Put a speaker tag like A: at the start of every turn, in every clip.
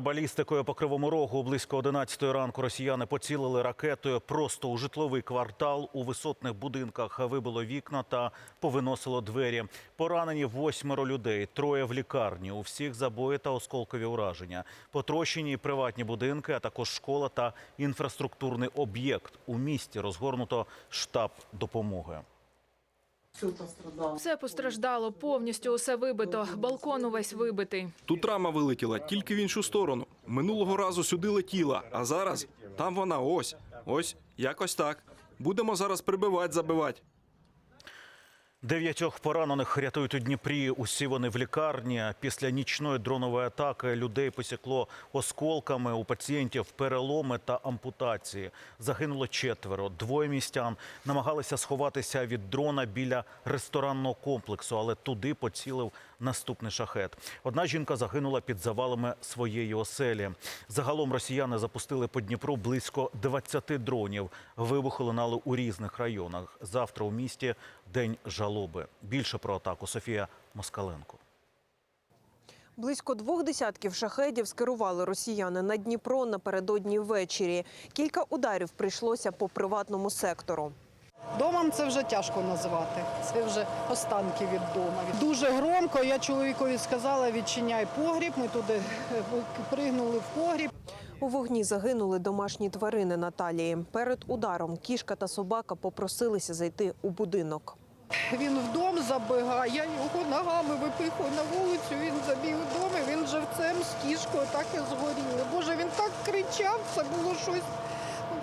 A: Балістикою по кривому рогу близько 11 ранку росіяни поцілили ракетою просто у житловий квартал. У висотних будинках вибило вікна та повиносило двері. Поранені восьмеро людей, троє в лікарні. У всіх забої та осколкові ураження. Потрощені приватні будинки, а також школа та інфраструктурний об'єкт. У місті розгорнуто штаб допомоги.
B: Все постраждало, повністю усе вибито. Балкон увесь вибитий.
C: Тут рама вилетіла тільки в іншу сторону. Минулого разу сюди летіла, а зараз там вона ось. Ось якось так. Будемо зараз прибивати, забивати.
A: Дев'ятьох поранених рятують у Дніпрі. Усі вони в лікарні. Після нічної дронової атаки людей посікло осколками. У пацієнтів переломи та ампутації. Загинуло четверо. Двоє містян намагалися сховатися від дрона біля ресторанного комплексу, але туди поцілив наступний шахет. Одна жінка загинула під завалами своєї оселі. Загалом росіяни запустили по Дніпру близько 20 дронів. Вибухи лунали у різних районах. Завтра у місті день жалоби. Більше про атаку Софія Москаленко.
D: Близько двох десятків шахедів скерували росіяни на Дніпро напередодні ввечері. Кілька ударів прийшлося по приватному сектору.
E: Домом це вже тяжко назвати. Це вже останки від дома. Дуже громко. Я чоловікові сказала, відчиняй погріб. Ми туди е, пригнули в погріб.
D: У вогні загинули домашні тварини Наталії. Перед ударом кішка та собака попросилися зайти у будинок.
E: Він в дом забігає, я його ногами випихую на вулицю. Він забіг в дом, і він живцем з кішкою так і згоріли. Боже, він так кричав. Це було щось.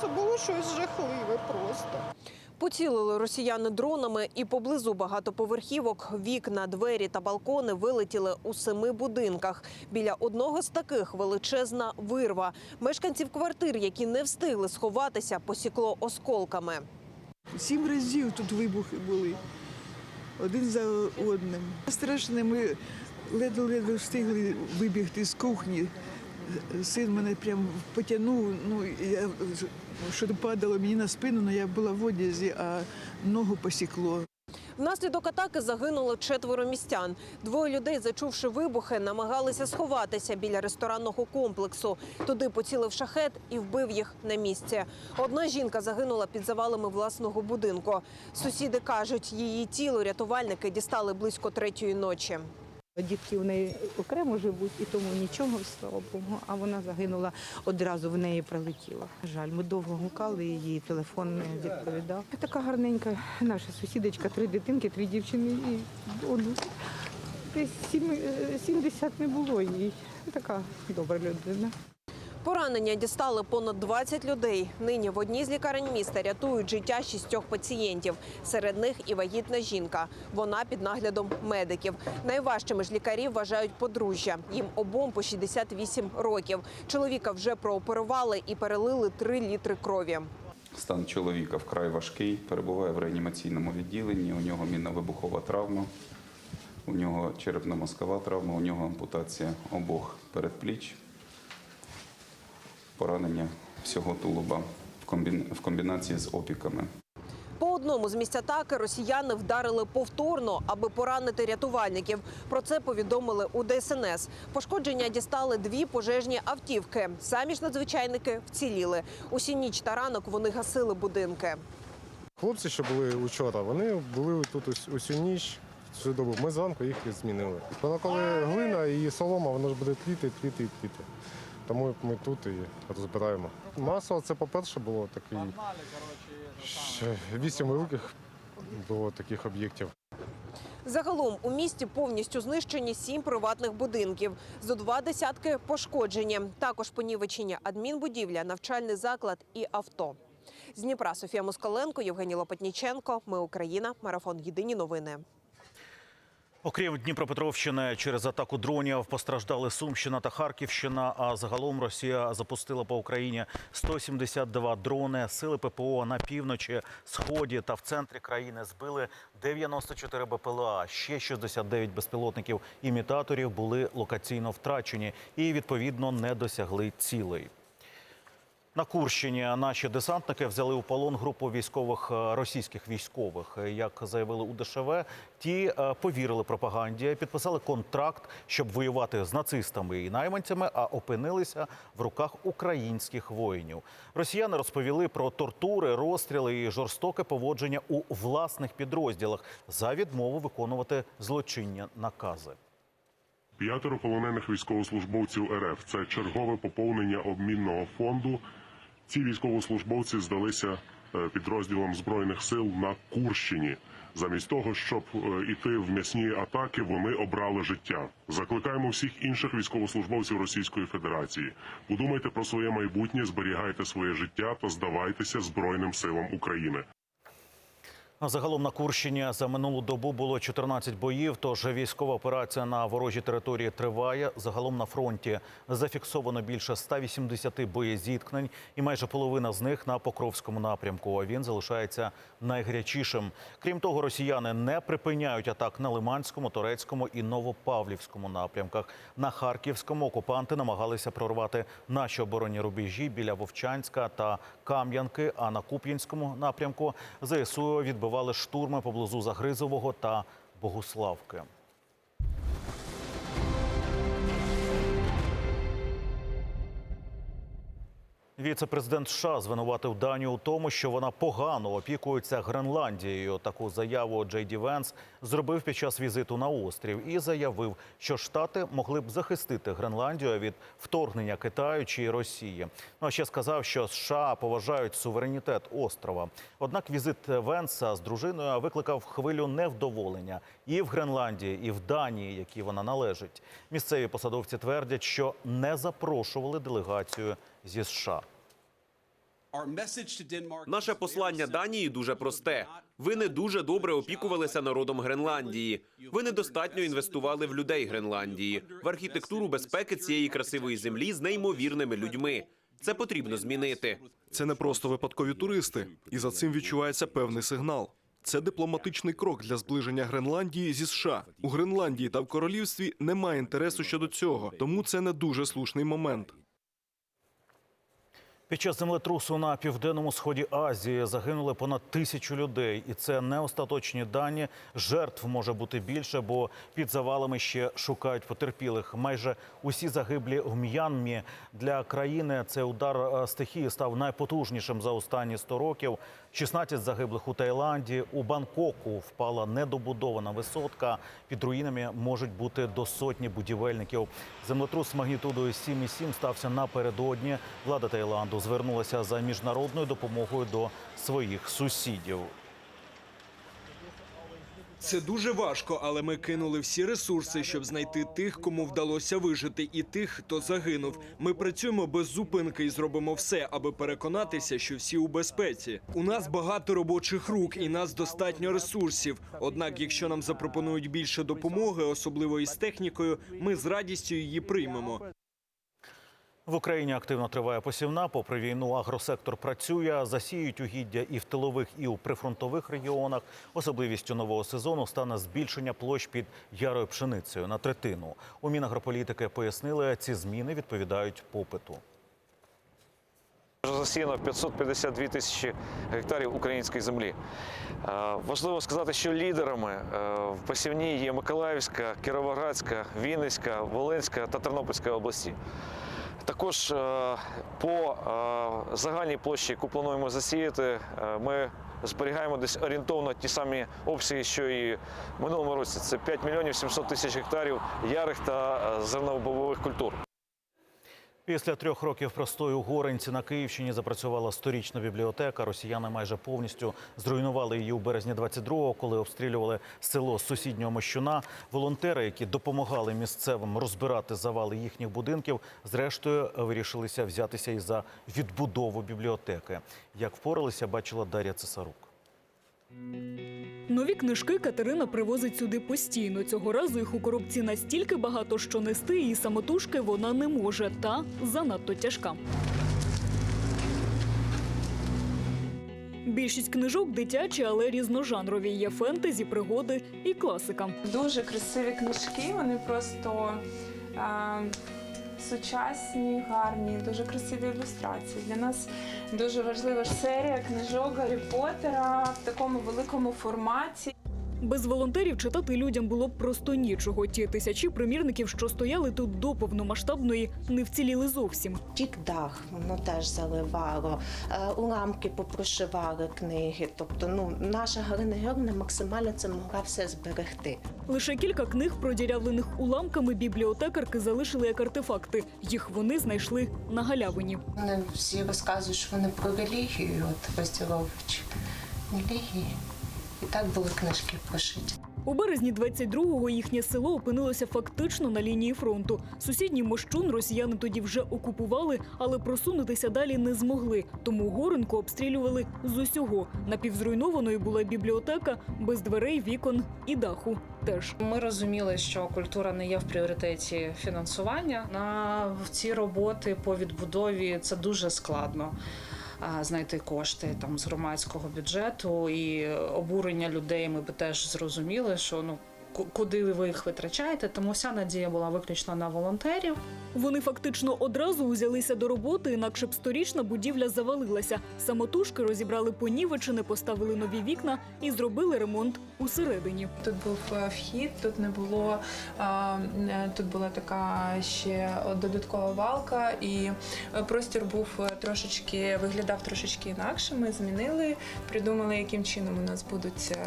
E: Це було щось жахливе просто.
D: Поцілили росіяни дронами і поблизу багатоповерхівок вікна, двері та балкони вилетіли у семи будинках. Біля одного з таких величезна вирва. Мешканців квартир, які не встигли сховатися, посікло осколками.
F: Сім разів тут вибухи були один за одним. Страшне, ми ледве-ледве встигли вибігти з кухні. Син мене прям потягнув, ну я що падало мені на спину, але я була в одязі, а ногу посікло.
D: Внаслідок атаки загинуло четверо містян. Двоє людей, зачувши вибухи, намагалися сховатися біля ресторанного комплексу. Туди поцілив шахет і вбив їх на місці. Одна жінка загинула під завалами власного будинку. Сусіди кажуть, її тіло рятувальники дістали близько третьої ночі.
G: Дітки у неї окремо живуть, і тому нічого, слава Богу. А вона загинула одразу в неї прилетіла. Жаль, ми довго гукали її, телефон не відповідав. Така гарненька наша сусідочка, три дитинки, три дівчини і одну. Десь сім- е, 70 не було їй. Така добра людина.
D: Поранення дістали понад 20 людей. Нині в одній з лікарень міста рятують життя шістьох пацієнтів. Серед них і вагітна жінка. Вона під наглядом медиків. Найважчими ж лікарів вважають подружжя. Їм обом по 68 років. Чоловіка вже прооперували і перелили 3 літри крові.
H: Стан чоловіка вкрай важкий, перебуває в реанімаційному відділенні. У нього мінно-вибухова травма, у нього черепно-мозкова травма, у нього ампутація обох передпліч, поранення всього тулуба в комбін- в комбінації з опіками.
D: По одному з місць атаки росіяни вдарили повторно, аби поранити рятувальників. Про це повідомили у ДСНС. Пошкодження дістали дві пожежні автівки. Самі ж надзвичайники вціліли. Усі ніч та ранок вони гасили будинки.
I: Хлопці, що були учора, вони були тут ус- усю ніч, всю добу. Ми зранку їх змінили. Вона коли глина і солома, воно ж буде тліти, тліти і тліти. Тому ми тут і розбираємо. Масово це, по-перше, було такий вісім років було таких об'єктів.
D: Загалом у місті повністю знищені сім приватних будинків. Зо два десятки пошкоджені. Також понівечені адмінбудівля, навчальний заклад і авто. З Дніпра Софія Москаленко, Євгеній Лопатніченко. Ми Україна. Марафон. Єдині новини.
A: Окрім Дніпропетровщини, через атаку дронів постраждали Сумщина та Харківщина. А загалом Росія запустила по Україні 172 дрони. Сили ППО на півночі, сході та в центрі країни збили 94 БПЛА. Ще 69 безпілотників імітаторів були локаційно втрачені і відповідно не досягли цілей. На Курщині наші десантники взяли у полон групу військових е, російських військових. Як заявили у ДШВ, ті е, повірили пропаганді, підписали контракт, щоб воювати з нацистами і найманцями, а опинилися в руках українських воїнів. Росіяни розповіли про тортури, розстріли і жорстоке поводження у власних підрозділах за відмову виконувати злочинні накази.
J: П'ятеро полонених військовослужбовців РФ це чергове поповнення обмінного фонду. Ці військовослужбовці здалися підрозділом збройних сил на Курщині. Замість того, щоб е, іти в м'ясні атаки, вони обрали життя. Закликаємо всіх інших військовослужбовців Російської Федерації. Подумайте про своє майбутнє, зберігайте своє життя та здавайтеся Збройним силам України.
A: Загалом на Курщині за минулу добу було 14 боїв. Тож військова операція на ворожій території триває. Загалом на фронті зафіксовано більше 180 боєзіткнень, і майже половина з них на Покровському напрямку. А він залишається найгарячішим. Крім того, росіяни не припиняють атак на Лиманському, Торецькому і Новопавлівському напрямках. На Харківському окупанти намагалися прорвати наші оборонні рубежі біля Вовчанська та Кам'янки. А на Куп'янському напрямку ЗСУ відбивали штурми поблизу Загризового та Богуславки. Віце-президент США звинуватив Данію у тому, що вона погано опікується Гренландією. Таку заяву Джей Ді Венс зробив під час візиту на острів і заявив, що штати могли б захистити Гренландію від вторгнення Китаю чи Росії. Ну а ще сказав, що США поважають суверенітет острова. Однак візит Венса з дружиною викликав хвилю невдоволення і в Гренландії, і в Данії, якій вона належить. Місцеві посадовці твердять, що не запрошували делегацію зі США.
K: Наше послання Данії дуже просте. Ви не дуже добре опікувалися народом Гренландії. Ви недостатньо інвестували в людей Гренландії, в архітектуру безпеки цієї красивої землі з неймовірними людьми. Це потрібно змінити.
C: Це не просто випадкові туристи, і за цим відчувається певний сигнал. Це дипломатичний крок для зближення Гренландії зі США. У Гренландії та в королівстві немає інтересу щодо цього, тому це не дуже слушний момент.
A: Під час землетрусу на південному сході Азії загинули понад тисячу людей, і це не остаточні дані. Жертв може бути більше, бо під завалами ще шукають потерпілих. Майже усі загиблі в М'янмі для країни. Цей удар е, стихії став найпотужнішим за останні 100 років. 16 загиблих у Таїланді. У Бангкоку впала недобудована висотка. Під руїнами можуть бути до сотні будівельників. Землетрус з магнітудою 7,7 стався напередодні. Влада Таїланду звернулася за міжнародною допомогою до своїх сусідів.
L: Це дуже важко, але ми кинули всі ресурси, щоб знайти тих, кому вдалося вижити, і тих, хто загинув. Ми працюємо без зупинки і зробимо все, аби переконатися, що всі у безпеці. У нас багато робочих рук і нас достатньо ресурсів. Однак, якщо нам запропонують більше допомоги, особливо із технікою, ми з радістю її приймемо.
A: В Україні активно триває посівна. Попри війну, агросектор працює, засіють угіддя і в тилових, і у прифронтових регіонах. Особливістю нового сезону стане збільшення площ під ярою пшеницею на третину. У Мінагрополітики пояснили, ці зміни відповідають попиту.
M: Засіяно 552 тисячі гектарів української землі. Е, Важливо сказати, що лідерами е, в посівній є Миколаївська, Кіровоградська, Вінницька, Волинська та Тернопільська області. Також е, по е, загальній площі, яку плануємо засіяти, е, ми зберігаємо десь орієнтовно ті самі обсяги, що і в минулому році. Це 5 мільйонів 700 тисяч гектарів ярих та зерновобових культур.
A: Після трьох років простою у Горенці на Київщині запрацювала сторічна бібліотека. Росіяни майже повністю зруйнували її у березні 22-го, коли обстрілювали село сусіднього Мощуна. Волонтери, які допомагали місцевим розбирати завали їхніх будинків, зрештою вирішилися взятися і за відбудову бібліотеки. Як впоралися, бачила Дар'я Цесарук.
N: Нові книжки Катерина привозить сюди постійно. Цього разу їх у коробці настільки багато, що нести її самотужки вона не може, та занадто тяжка. Більшість книжок дитячі, але різножанрові. Є фентезі, пригоди і класика.
O: Дуже красиві книжки, вони просто сучасні, гарні, дуже красиві ілюстрації. Для нас дуже важлива серія книжок Гаррі Поттера в такому великому форматі.
N: Без волонтерів читати людям було б просто нічого. Ті тисячі примірників, що стояли тут до повномасштабної, не вціліли зовсім.
P: Тік дах воно теж заливало, е, уламки попрошивали книги. Тобто, ну наша Галина Георгівна максимально це могла все зберегти.
N: Лише кілька книг, продірявлених уламками, бібліотекарки залишили як артефакти. Їх вони знайшли на галявині.
P: Вони всі розказують, що вони про релігію, от розділович релігії. І так були книжки прошиті.
N: У березні 22-го їхнє село опинилося фактично на лінії фронту. Сусідній мощун росіяни тоді вже окупували, але просунутися далі не змогли. Тому горенку обстрілювали з усього. Напівзруйнованою була бібліотека без дверей, вікон і даху. Теж
Q: Ми розуміли, що культура не є в пріоритеті фінансування. На ці роботи по відбудові це дуже складно. Знайти кошти там з громадського бюджету і обурення людей. Ми би теж зрозуміли, що ну куди ви їх витрачаєте. Тому вся надія була виключно на волонтерів.
N: Вони фактично одразу узялися до роботи, інакше б сторічна будівля завалилася. Самотужки розібрали понівечене, поставили нові вікна і зробили ремонт усередині.
O: Тут був е, вхід, тут не було е, тут була така ще додаткова валка, і е, простір був трошечки виглядав трошечки інакше. Ми змінили, придумали, яким чином у нас будуть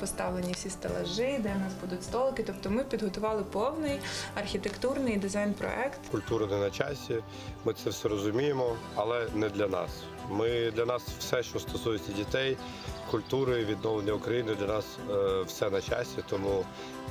O: поставлені всі стелажі, де у нас будуть столики. Тобто ми підготували повний архітектурний дизайн-проект.
I: Культура не на часі, ми це все розуміємо, але не для нас. Ми для нас все, що стосується дітей, культури, відновлення України, для нас е, все на часі. Тому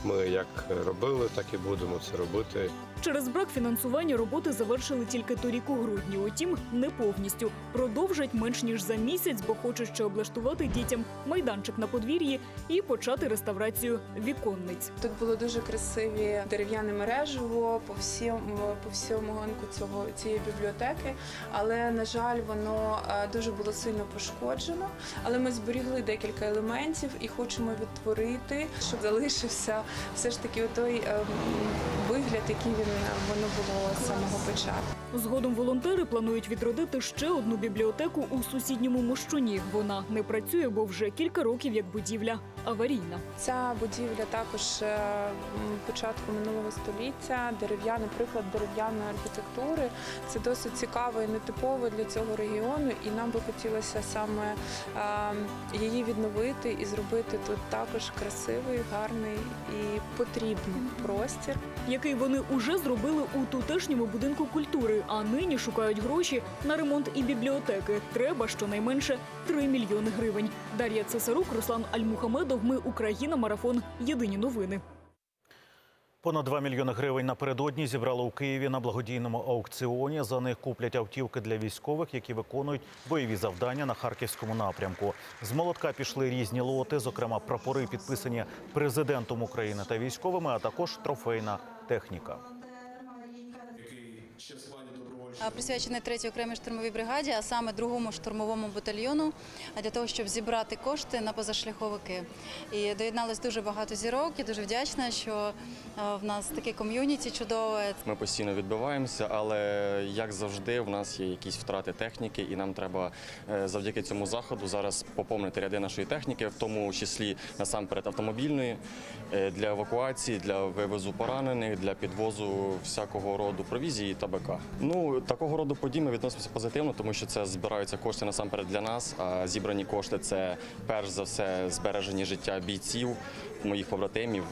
I: ми як робили, так і будемо це робити.
N: Через брак фінансування роботи завершили тільки торік у грудні. Утім, не повністю продовжать менш ніж за місяць, бо хочуть ще облаштувати дітям майданчик на подвір'ї і почати реставрацію віконниць.
O: Тут було дуже красиві дерев'яне мережево по всьому по всьому ганку цього цієї бібліотеки. Але на жаль, воно е, дуже було сильно пошкоджено. Але ми зберігли декілька елементів і хочемо відтворити, щоб залишився все ж таки той ем, вигляд, який він воно було з самого початку.
N: Згодом волонтери планують відродити ще одну бібліотеку у сусідньому мощуні. Вона не працює, бо вже кілька років як будівля аварійна.
O: Ця будівля також е, початку минулого століття, дерев'яний приклад дерев'яної архітектури. Це досить цікаво і нетипово для цього регіону, і нам би хотілося саме е, її відновити і зробити тут також красивий, гарний і потрібний простір.
N: який вони уже зробили у тутешньому будинку культури, а нині шукають гроші на ремонт і бібліотеки. Треба щонайменше 3 мільйони гривень. Дар'я Цесарук, Руслан Альмухамедов. Ми Україна. Марафон. Єдині новини.
A: Понад 2 мільйони гривень напередодні зібрали у Києві на благодійному аукціоні. За них куплять автівки для військових, які виконують бойові завдання на харківському напрямку. З молотка пішли різні лоти, зокрема прапори, підписані президентом України та військовими, а також трофейна техніка.
R: Присвячений 3-й окремій штурмовій бригаді, а саме 2-му штурмовому батальйону, а для того, щоб зібрати кошти на позашляховики. І доєдналось дуже багато зірок. Я дуже вдячна, що е, в нас таке ком'юніті чудове.
S: Ми постійно відбиваємося, але як завжди, в нас є якісь втрати техніки, і нам треба е, завдяки цьому заходу зараз поповнити ряди нашої техніки, в тому числі насамперед автомобільної е, для евакуації, для вивозу поранених, для підвозу всякого роду провізії та БК. Ну такого роду подій ми відносимося позитивно, тому що це збираються кошти насамперед для нас. А зібрані кошти це перш за все збереження життя бійців, моїх побратимів,